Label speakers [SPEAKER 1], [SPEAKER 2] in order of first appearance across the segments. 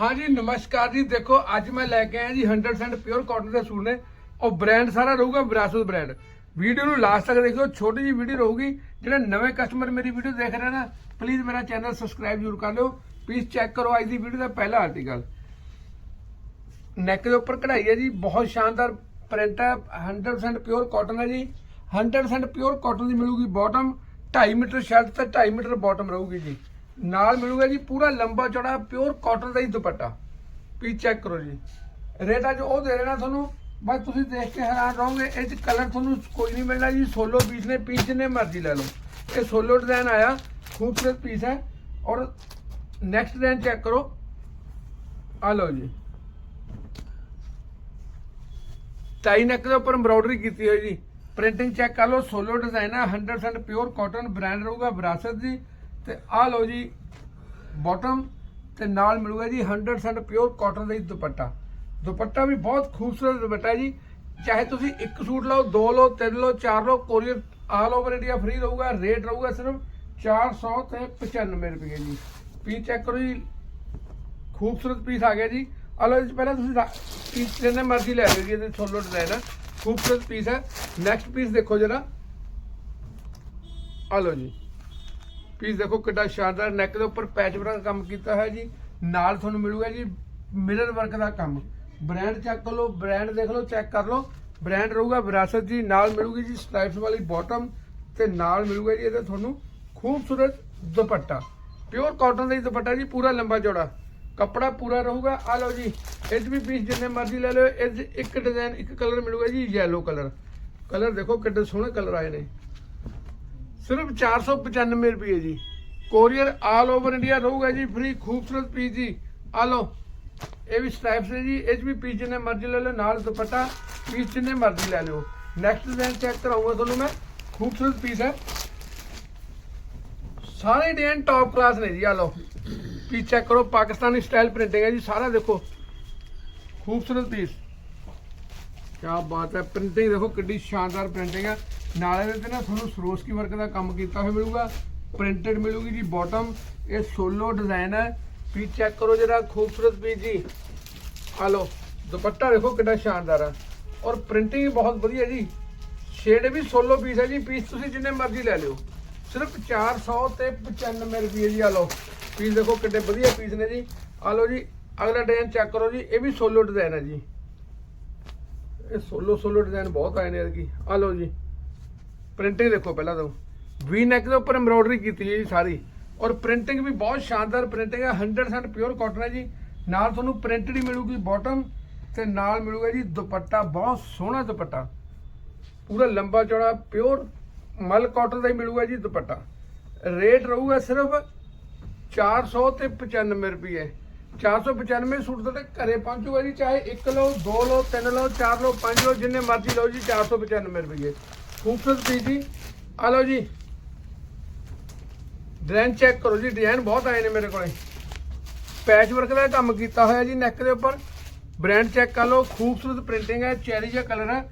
[SPEAKER 1] ਹਾਂਜੀ ਨਮਸਕਾਰ ਜੀ। ਦੇਖੋ, ਅੱਜ ਮੈਂ ਲੈ ਕੇ ਆਇਆ ਜੀ 100% ਪਿਓਰ ਕਾਟਨ ਦੇ ਸੂਟ ਨੇ। ਉਹ ਬ੍ਰਾਂਡ ਸਾਰਾ ਰਹੂਗਾ ਵਿਰਾਸਤ ਬ੍ਰਾਂਡ ਵੀਡੀਓ ਨੂੰ ਲਾਸਟ ਤੱਕ ਦੇਖਿਓ, ਛੋਟੀ ਜੀ ਵੀਡੀਓ ਰਹੂਗੀ। ਜਿਹੜੇ ਨਵੇਂ ਕਸਟਮਰ ਮੇਰੀ ਵੀਡੀਓ ਦੇਖ ਰਹੇ ਨਾ ਪਲੀਜ਼ ਮੇਰਾ ਚੈਨਲ ਸਬਸਕ੍ਰਾਈਬ ਜ਼ਰੂਰ ਕਰ ਲਿਓ। ਪਲੀਜ਼ ਚੈੱਕ ਕਰੋ ਅੱਜ ਦੀ ਵੀਡੀਓ ਦਾ ਪਹਿਲਾ ਆਰਟੀਕਲ ਨੈਕ ਦੇ ਉੱਪਰ ਕਢਾਈ ਹੈ ਜੀ, ਬਹੁਤ ਸ਼ਾਨਦਾਰ ਪ੍ਰਿੰਟ ਹੈ। 100% ਪਿਓਰ ਕਾਟਨ ਹੈ ਜੀ। 100% ਪਿਓਰ ਕਾਟਨ ਦੀ ਮਿਲੂਗੀ ਬਾਟਮ 2.5 ਮੀਟਰ ਸ਼ਰਟ ਤੇ 2.5 ਮੀਟਰ ਬਾਟਮ ਰਹੂਗੀ ਜੀ। ਨਾਲ ਮਿਲੂਗਾ ਜੀ ਪੂਰਾ ਲੰਬਾ ਚੌੜਾ ਪਿਓਰ ਕਾਟਨ ਦਾ ਹੀ ਦੁਪੱਟਾ। ਪੀ ਚੈੱਕ ਕਰੋ ਜੀ। ਰੇਟ ਅੱਜ ਉਹ ਦੇ ਦੇਣਾ ਤੁਹਾਨੂੰ। ਬਸ ਤੁਸੀਂ ਦੇਖ ਕੇ ਹੈਰਾਨ ਰਹੋਗੇ, ਇਹ ਚ ਕਲਰ ਤੁਹਾਨੂੰ ਕੋਈ ਨਹੀਂ ਮਿਲਣਾ ਜੀ। ਸੋਲੋ ਪੀਸ ਨੇ ਪੀਸ ਜਿੰਨੇ ਮਰਜ਼ੀ ਲੈ ਲਓ। ਇਹ ਸੋਲੋ ਡਿਜ਼ਾਈਨ ਆਇਆ, ਖੂਬਸੂਰਤ ਪੀਸ ਹੈ। ਔਰ ਨੈਕਸਟ ਡਿਜ਼ਾਈਨ ਚੈੱਕ ਕਰੋ। ਆ ਲਓ ਜੀ। ਟਾਈ ਨੈਕ ਦੇ ਉੱਪਰ ਐਮਬ੍ਰੋਇਡਰੀ ਕੀਤੀ ਹੋਈ ਜੀ। ਪ੍ਰਿੰਟਿੰਗ ਚੈੱਕ ਕਰ ਲਓ। ਸੋਲੋ ਡਿਜ਼ਾਈਨ ਹੈ। 100% ਪਿਓਰ ਕਾਟਨ ਬ੍ਰਾਂਡ ਰਹੂਗਾ ਵਿਰਾਸਤ ਜੀ ਤੇ ਆਹ ਲਓ ਜੀ ਬਾਟਮ ਤੇ ਨਾਲ ਮਿਲੂਗਾ ਜੀ 100% ਪਿਓਰ ਕਾਟਨ ਦਾ ਹੀ ਦੁਪੱਟਾ। ਦੁਪੱਟਾ ਵੀ ਬਹੁਤ ਖੂਬਸੂਰਤ ਦੁਪੱਟਾ ਜੀ। ਚਾਹੇ ਤੁਸੀਂ ਇੱਕ ਸੂਟ ਲਓ, ਦੋ ਲਓ, ਤਿੰਨ ਲਓ, ਚਾਰ ਲਓ courier all over India free ਰਹੂਗਾ ਰੇਟ ਰਹੂਗਾ ਸਿਰਫ 400 ਤੇ 95 ਰੁਪਏ ਜੀ। ਪੀਸ ਚੈੱਕ ਕਰੋ ਜੀ, ਖੂਬਸੂਰਤ ਪੀਸ ਆ ਗਿਆ ਜੀ। ਅਲੋ ਜੀ, ਪਹਿਲਾਂ ਤੁਸੀਂ ਪੀਸ ਜਿੰਨੇ ਮਰਜ਼ੀ ਲੈ ਲਓ ਜੀ, ਇਹਦੇ ਸੋਲੋ ਡਿਜ਼ਾਈਨ ਹੈ ਖੂਬਸੂਰਤ ਪੀਸ ਹੈ। ਨੈਕਸਟ ਪੀਸ ਦੇਖੋ ਜਰਾ। ਆ ਲਓ ਜੀ। ਪੀਸ ਦੇਖੋ ਕਿੱਡਾ ਸ਼ਾਨਦਾਰ ਨੈਕ ਦੇ ਉੱਪਰ ਪੈਚ ਵਰਕ ਦਾ ਕੰਮ ਕੀਤਾ ਹੋਇਆ ਜੀ। ਨਾਲ ਤੁਹਾਨੂੰ ਮਿਲੂਗਾ ਜੀ ਮਿਰਰ ਵਰਕ ਦਾ ਕੰਮ। ਬ੍ਰਾਂਡ ਚੈੱਕ ਕਰ ਲਓ ਬ੍ਰਾਂਡ ਦੇਖ ਲਓ ਚੈੱਕ ਕਰ ਲਓ। ਬ੍ਰਾਂਡ ਰਹੂਗਾ ਵਿਰਾਸਤ ਜੀ, ਨਾਲ ਮਿਲੂਗੀ ਜੀ ਸਟ੍ਰਾਈਪਸ ਵਾਲੀ ਬਾਟਮ ਤੇ ਨਾਲ ਮਿਲੂਗਾ ਜੀ ਇਹਦਾ ਤੁਹਾਨੂੰ ਖੂਬਸੂਰਤ ਦੁਪੱਟਾ। ਪਿਓਰ ਕਾਟਨ ਦਾ ਹੀ ਦੁਪੱਟਾ ਜੀ, ਪੂਰਾ ਲੰਬਾ ਚੌੜਾ। ਕੱਪੜਾ ਪੂਰਾ ਰਹੂਗਾ ਆ ਲਓ ਜੀ ਇਹ 'ਚ ਵੀ ਪੀਸ ਜਿੰਨੇ ਮਰਜ਼ੀ ਲੈ ਲਓ ਇਹ 'ਚ ਇੱਕ ਡਿਜ਼ਾਈਨ ਇੱਕ ਕਲਰ ਮਿਲੂਗਾ ਜੀ ਯੈਲੋ ਕਲਰ ਕਲਰ ਦੇਖੋ ਕਿੱਡੇ ਸੋਹਣੇ ਕਲਰ ਆਏ ਨੇ। ਸਿਰਫ 495 ਰੁਪਏ ਜੀ। ਕੋਰੀਅਰ ਆਲ ਓਵਰ ਇੰਡੀਆ ਰਹੂਗਾ ਜੀ ਫ੍ਰੀ ਖੂਬਸੂਰਤ ਪੀਸ ਜੀ। ਆ ਲਓ, ਇਹ ਵੀ ਸਟ੍ਰਾਈਪਸ ਨੇ ਜੀ, ਇਹ 'ਚ ਵੀ ਪੀਸ ਜਿੰਨੇ ਮਰਜ਼ੀ ਲੈ ਲਓ, ਨਾਲ ਦੁਪੱਟਾ ਪੀਸ ਜਿੰਨੇ ਮਰਜ਼ੀ ਲੈ ਲਿਓ। ਨੈਕਸਟ ਡਿਜ਼ਾਈਨ ਚੈੱਕ ਕਰਾਉਂਗਾ ਤੁਹਾਨੂੰ ਮੈਂ, ਖੂਬਸੂਰਤ ਪੀਸ ਹੈ। ਸਾਰੇ ਡਿਜ਼ਾਈਨ ਟੌਪ ਕਲਾਸ ਨੇ ਜੀ, ਆ ਲਓ। ਪੀਸ ਚੈੱਕ ਕਰੋ, ਪਾਕਿਸਤਾਨੀ ਸਟਾਈਲ ਪ੍ਰਿੰਟਿੰਗ ਹੈ ਜੀ, ਸਾਰਾ ਦੇਖੋ। ਖੂਬਸੂਰਤ ਪੀਸ ਕਿਆ ਬਾਤ ਹੈ ਪ੍ਰਿੰਟਿੰਗ ਦੇਖੋ, ਕਿੱਡੀ ਸ਼ਾਨਦਾਰ ਪ੍ਰਿੰਟਿੰਗ ਹੈ। ਨਾਲ ਇਹਦੇ ਤੇ ਨਾ ਤੁਹਾਨੂੰ ਸਰੋਸਕੀ ਵਰਕ ਦਾ ਕੰਮ ਕੀਤਾ ਹੋਇਆ ਮਿਲੂਗਾ। ਪ੍ਰਿੰਟਡ ਮਿਲੂਗੀ ਜੀ ਬਾਟਮ ਇਹ ਸੋਲੋ ਡਿਜ਼ਾਈਨ ਹੈ। ਪੀਸ ਚੈੱਕ ਕਰੋ ਜਿਹੜਾ ਖੂਬਸੂਰਤ ਪੀਸ ਜੀ। ਆ ਲਓ, ਦੁਪੱਟਾ ਦੇਖੋ ਕਿੰਨਾ ਸ਼ਾਨਦਾਰ ਹੈ ਔਰ ਪ੍ਰਿੰਟਿੰਗ ਬਹੁਤ ਵਧੀਆ ਜੀ। ਸ਼ੇਡ ਵੀ ਸੋਲੋ ਪੀਸ ਹੈ ਜੀ। ਪੀਸ ਤੁਸੀਂ ਜਿੰਨੇ ਮਰਜ਼ੀ ਲੈ ਲਿਓ। ਸਿਰਫ 400 ਤੇ 95 ਰੁਪਏ ਜੀ, ਆ ਲਓ। ਪੀਸ ਦੇਖੋ ਕਿੰਨੇ ਵਧੀਆ ਪੀਸ ਨੇ ਜੀ। ਆ ਲਓ ਜੀ, ਅਗਲਾ ਡਿਜ਼ਾਈਨ ਚੈੱਕ ਕਰੋ ਜੀ। ਇਹ ਵੀ ਸੋਲੋ ਡਿਜ਼ਾਈਨ ਹੈ ਜੀ। ਇਹ ਸੋਲੋ ਸੋਲੋ ਡਿਜ਼ਾਈਨ ਬਹੁਤ ਆਏ ਨੇ ਇਹਦੀ ਆ ਲਓ ਜੀ। ਪ੍ਰਿੰਟਿੰਗ ਦੇਖੋ ਪਹਿਲਾਂ ਤਾਂ। ਵੀ ਨੈਕ ਦੇ ਉੱਪਰ ਐਮਬ੍ਰੋਇਡਰੀ ਕੀਤੀ ਹੈ ਜੀ ਸਾਰੀ। ਔਰ ਪ੍ਰਿੰਟਿੰਗ ਵੀ ਬਹੁਤ ਸ਼ਾਨਦਾਰ ਪ੍ਰਿੰਟਿੰਗ ਹੈ। 100% ਪਿਓਰ ਕਾਟਨ ਹੈ ਜੀ। ਨਾਲ ਤੁਹਾਨੂੰ ਪ੍ਰਿੰਟਡ ਹੀ ਮਿਲੂਗੀ ਬਾਟਮ ਤੇ ਨਾਲ ਮਿਲੂਗਾ ਜੀ ਦੁਪੱਟਾ। ਬਹੁਤ ਸੋਹਣਾ ਦੁਪੱਟਾ। ਪੂਰਾ ਲੰਬਾ ਚੌੜਾ ਪਿਓਰ ਮਲ ਕਾਟਨ ਦਾ ਹੀ ਮਿਲੂਗਾ ਜੀ ਦੁਪੱਟਾ। ਰੇਟ ਰਹੂਗਾ ਸਿਰਫ 400 ਤੇ 95 ਰੁਪਏ। 495 ਸੂਟ ਤੁਹਾਡੇ ਘਰੇ ਪਹੁੰਚੂਗਾ ਜੀ। ਚਾਹੇ ਇੱਕ ਲਓ, ਦੋ ਲਓ, ਤਿੰਨ ਲਓ, ਚਾਰ ਲਓ, ਪੰਜ ਲਓ, ਜਿੰਨੇ ਮਰਜ਼ੀ ਲਓ ਜੀ 495 ਰੁਪਏ। ਖੂਬਸੂਰਤ ਪੀਸ ਜੀ। ਆ ਲਓ ਜੀ। ਡਿਜ਼ਾਈਨ ਚੈੱਕ ਕਰੋ ਜੀ। ਡਿਜ਼ਾਈਨ ਬਹੁਤ ਆਏ ਨੇ ਮੇਰੇ ਕੋਲੇ। ਪੈਚ ਵਰਕ ਦਾ ਕੰਮ ਕੀਤਾ ਹੋਇਆ ਜੀ ਨੈਕ ਦੇ ਉੱਪਰ। ਬ੍ਰਾਂਡ ਚੈੱਕ ਕਰ ਲਓ। ਖੂਬਸੂਰਤ ਪ੍ਰਿੰਟਿੰਗ ਹੈ। ਚੈਰੀ ਜਿਹਾ ਕਲਰ ਹੈ।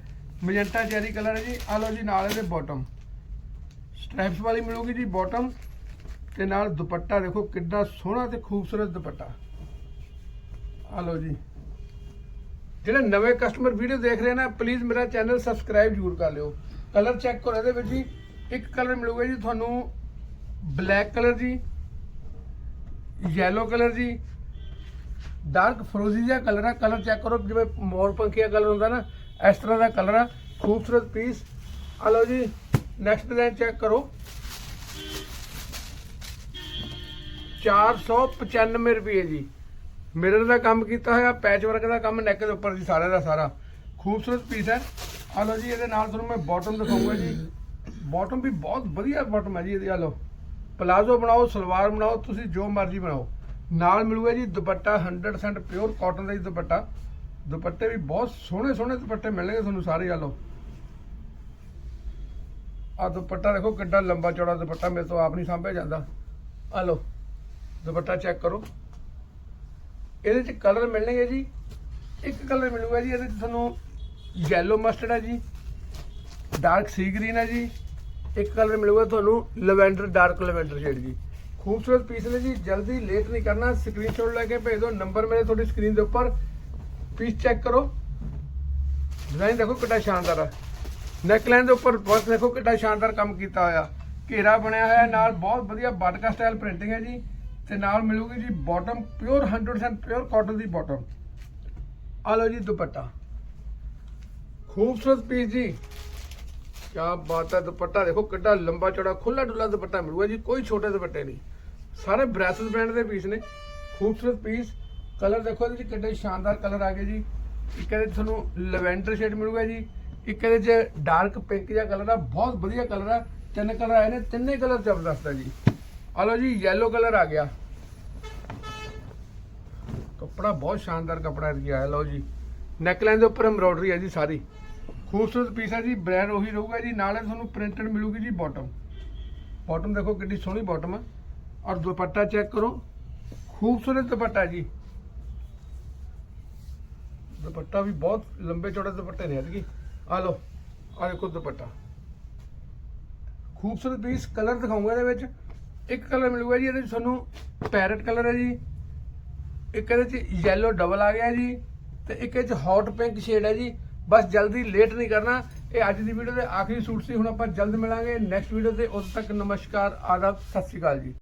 [SPEAKER 1] ਮੈਜੈਂਟਾ ਚੈਰੀ ਕਲਰ ਹੈ ਜੀ। ਆ ਲਓ ਜੀ ਨਾਲ ਇਹਦੇ ਬਾਟਮ ਸਟ੍ਰੈਪਸ ਵਾਲੀ ਮਿਲੂਗੀ ਜੀ ਬਾਟਮ ਤੇ ਨਾਲ ਦੁਪੱਟਾ ਦੇਖੋ ਕਿੱਡਾ ਸੋਹਣਾ ਤੇ ਖੂਬਸੂਰਤ ਦੁਪੱਟਾ। ਆ ਲਓ ਜੀ। ਜਿਹੜੇ ਨਵੇਂ ਕਸਟਮਰ ਵੀਡੀਓ ਦੇਖ ਰਹੇ ਨੇ ਪਲੀਜ਼ ਮੇਰਾ ਚੈਨਲ ਸਬਸਕ੍ਰਾਈਬ ਜ਼ਰੂਰ ਕਰ ਲਿਓ। ਕਲਰ ਚੈੱਕ ਕਰੋ, ਇਹਦੇ ਵਿੱਚ ਜੀ ਇੱਕ ਕਲਰ ਮਿਲੂਗਾ ਜੀ ਤੁਹਾਨੂੰ, ਬਲੈਕ ਕਲਰ ਜੀ ਯੈਲੋ ਕਲਰ ਜੀ ਡਾਰਕ ਫਰੋਜ਼ੀ ਜਿਹਾ ਕਲਰ ਆ, ਕਲਰ ਚੈੱਕ ਕਰੋ, ਜਿਵੇਂ ਮੋਰ ਪੰਖੀਆ ਕਲਰ ਹੁੰਦਾ ਨਾ, ਇਸ ਤਰ੍ਹਾਂ ਦਾ ਕਲਰ ਆ, ਖੂਬਸੂਰਤ ਪੀਸ ਆ ਲਓ ਜੀ ਨੈਕਸਟ ਡਿਜ਼ਾਈਨ ਚੈੱਕ ਕਰੋ। 495 ਰੁਪਏ ਜੀ। ਮਿਰਰ ਦਾ ਕੰਮ ਕੀਤਾ ਹੋਇਆ ਪੈਚ ਵਰਕ ਦਾ ਕੰਮ ਨੈਕ ਦੇ ਉੱਪਰ ਜੀ ਸਾਰੇ ਦਾ ਸਾਰਾ। ਖੂਬਸੂਰਤ ਪੀਸ ਹੈ। ਆ ਲਓ ਜੀ, ਇਹਦੇ ਨਾਲ ਤੁਹਾਨੂੰ ਮੈਂ ਬਾਟਮ ਦਿਖਾਉਂਗਾ ਜੀ। ਬਾਟਮ ਵੀ ਬਹੁਤ ਵਧੀਆ ਬਾਟਮ ਹੈ ਜੀ ਇਹਦੇ ਆ ਲਓ ਪਲਾਜ਼ੋ ਬਣਾਓ, ਸਲਵਾਰ ਬਣਾਓ, ਤੁਸੀਂ ਜੋ ਮਰਜ਼ੀ ਬਣਾਓ। ਨਾਲ ਮਿਲੂਗਾ ਜੀ ਦੁਪੱਟਾ 100% ਪਿਓਰ ਕਾਟਨ ਦਾ ਜੀ ਦੁਪੱਟਾ। ਦੁਪੱਟੇ ਵੀ ਬਹੁਤ ਸੋਹਣੇ ਸੋਹਣੇ ਦੁਪੱਟੇ ਮਿਲਣਗੇ ਤੁਹਾਨੂੰ ਸਾਰੇ ਆ ਲਓ ਆ ਦੁਪੱਟਾ ਦੇਖੋ ਕਿੱਡਾ ਲੰਬਾ ਚੌੜਾ ਦੁਪੱਟਾ, ਮੇਰੇ ਤੋਂ ਆਪ ਨਹੀਂ ਸਾਂਭਿਆ ਜਾਂਦਾ। ਆ ਲਓ ਦੁਪੱਟਾ ਚੈੱਕ ਕਰੋ। ਇਹਦੇ ਚ ਕਲਰ ਮਿਲਣਗੇ ਜੀ। ਇੱਕ ਕਲਰ ਮਿਲੂਗਾ ਜੀ, ਇਹਦੇ ਚ ਤੁਹਾਨੂੰ ਯੈਲੋ ਮਸਟਰਡ ਹੈ ਜੀ ਡਾਰਕ ਸੀ ਗ੍ਰੀਨ ਹੈ ਜੀ, ਇੱਕ ਕਲਰ ਮਿਲੂਗਾ ਤੁਹਾਨੂੰ ਲਵੈਂਡਰ ਡਾਰਕ ਲਵੈਂਡਰ ਸ਼ੇਡ ਜੀ। ਖੂਬਸੂਰਤ ਪੀਸ ਨੇ ਜੀ, ਜਲਦੀ ਲੇਟ ਨਹੀਂ ਕਰਨਾ ਸਕਰੀਨਸ਼ਾਟ ਲੈ ਕੇ ਭੇਜ ਦਿਓ ਨੰਬਰ ਮੇਰੇ ਤੁਹਾਡੀ ਸਕਰੀਨ ਦੇ ਉੱਪਰ। ਪੀਸ ਚੈੱਕ ਕਰੋ। ਡਿਜ਼ਾਈਨ ਦੇਖੋ ਕਿੰਨਾ ਸ਼ਾਨਦਾਰ ਹੈ ਨੈਕਲਾਈਨ ਦੇ ਉੱਪਰ ਵਰਕ ਦੇਖੋ ਕਿੰਨਾ ਸ਼ਾਨਦਾਰ ਕੰਮ ਕੀਤਾ ਹੋਇਆ। ਘੇਰਾ ਬਣਿਆ ਹੋਇਆ, ਨਾਲ ਬਹੁਤ ਵਧੀਆ ਬਾਟਕਾ ਸਟਾਈਲ ਪ੍ਰਿੰਟਿੰਗ ਹੈ ਜੀ। ਤੇ ਨਾਲ ਮਿਲੂਗੀ ਜੀ ਬਾਟਮ ਪਿਓਰ 100% ਪਿਓਰ ਕਾਟਨ ਦੀ ਬਾਟਮ ਆ ਲਓ ਜੀ ਦੁਪੱਟਾ। ਖੂਬਸੂਰਤ ਪੀਸ ਜੀ। ਕੀ ਬਾਤ ਹੈ ਦੁਪੱਟਾ, ਦੇਖੋ ਕਿੱਡਾ ਲੰਬਾ ਚੌੜਾ ਖੁੱਲਾ ਡੁੱਲਾ ਦੁਪੱਟਾ ਮਿਲੂਗਾ ਜੀ, ਕੋਈ ਛੋਟੇ ਦੁਪੱਟੇ ਨਹੀਂ। ਸਾਰੇ ਬ੍ਰੈਸਲ ਬ੍ਰਾਂਡ ਦੇ ਪੀਸ ਨੇ, ਖੂਬਸੂਰਤ ਪੀਸ। ਕਲਰ ਦੇਖੋ ਇਹਦੇ ਚ ਕਿੱਡੇ ਸ਼ਾਨਦਾਰ ਕਲਰ ਆ ਗਏ ਜੀ। ਇੱਕ ਇਹਦੇ 'ਚ ਤੁਹਾਨੂੰ ਲੈਵੈਂਡਰ ਸ਼ੇਡ ਮਿਲੂਗਾ ਜੀ, ਇੱਕ ਇਹਦੇ ਚ ਡਾਰਕ ਪਿੰਕ ਜਿਹਾ ਕਲਰ ਆ, ਬਹੁਤ ਵਧੀਆ ਕਲਰ ਆ। ਤਿੰਨ ਕਲਰ ਆਏ ਨੇ, ਤਿੰਨੇ ਕਲਰ ਜ਼ਬਰਦਸਤ ਆ ਜੀ। ਆ ਲਓ ਜੀ, yellow ਕਲਰ ਆ ਗਿਆ। ਕੱਪੜਾ ਬਹੁਤ ਸ਼ਾਨਦਾਰ ਕੱਪੜਾ ਹੈ ਆਇਆ ਲਓ ਜੀ। ਨੈਕਲਾਈਨ ਦੇ ਉੱਪਰ ਐਮਬ੍ਰੋਇਡਰੀ ਹੈ ਜੀ ਸਾਰੀ। ਖੂਬਸੂਰਤ ਪੀਸ ਹੈ ਜੀ ਬ੍ਰਾਂਡ ਉਹੀ ਰਹੂਗਾ ਜੀ, ਨਾਲੇ ਤੁਹਾਨੂੰ ਪ੍ਰਿੰਟਡ ਮਿਲੂਗੀ ਜੀ ਬਾਟਮ ਬਾਟਮ ਦੇਖੋ ਕਿੰਨੀ ਸੋਹਣੀ ਬਾਟਮ ਹੈ ਔਰ ਦੁਪੱਟਾ ਚੈੱਕ ਕਰੋ, ਖੂਬਸੂਰਤ ਦੁਪੱਟਾ ਜੀ। ਦੁਪੱਟਾ ਵੀ ਬਹੁਤ ਲੰਬੇ ਚੌੜੇ ਦੁਪੱਟੇ ਨੇ ਇਹਦੇ ਆ ਲਓ, ਆ ਦੇਖੋ ਦੁਪੱਟਾ। ਖੂਬਸੂਰਤ ਪੀਸ ਕਲਰ ਦਿਖਾਉਂਗਾ ਇਹਦੇ ਵਿੱਚ। ਇੱਕ ਕਲਰ ਮਿਲੂਗਾ ਜੀ, ਇਹਦੇ ਵਿੱਚ ਤੁਹਾਨੂੰ ਪੈਰਟ ਕਲਰ ਹੈ ਜੀ। ਇੱਕ ਇਹਦੇ ਚ yellow ਡਬਲ ਆ ਗਿਆ ਜੀ। ਤੇ ਇੱਕ ਇਹ ਚ ਹੌਟ ਪਿੰਕ ਸ਼ੇਡ ਹੈ ਜੀ। ਬਸ ਜਲਦੀ ਲੇਟ ਨਹੀਂ ਕਰਨਾ। ਇਹ ਅੱਜ ਦੀ ਵੀਡੀਓ ਦੇ ਆਖਰੀ ਸੂਟ ਸੀ, ਹੁਣ ਆਪਾਂ ਜਲਦ ਮਿਲਾਂਗੇ। ਨੈਕਸਟ ਵੀਡੀਓ ਤੇ ਉਦੋਂ ਤੱਕ ਨਮਸਕਾਰ, ਆਦਾਬ, ਸਤਿ ਸ਼੍ਰੀ ਅਕਾਲ ਜੀ।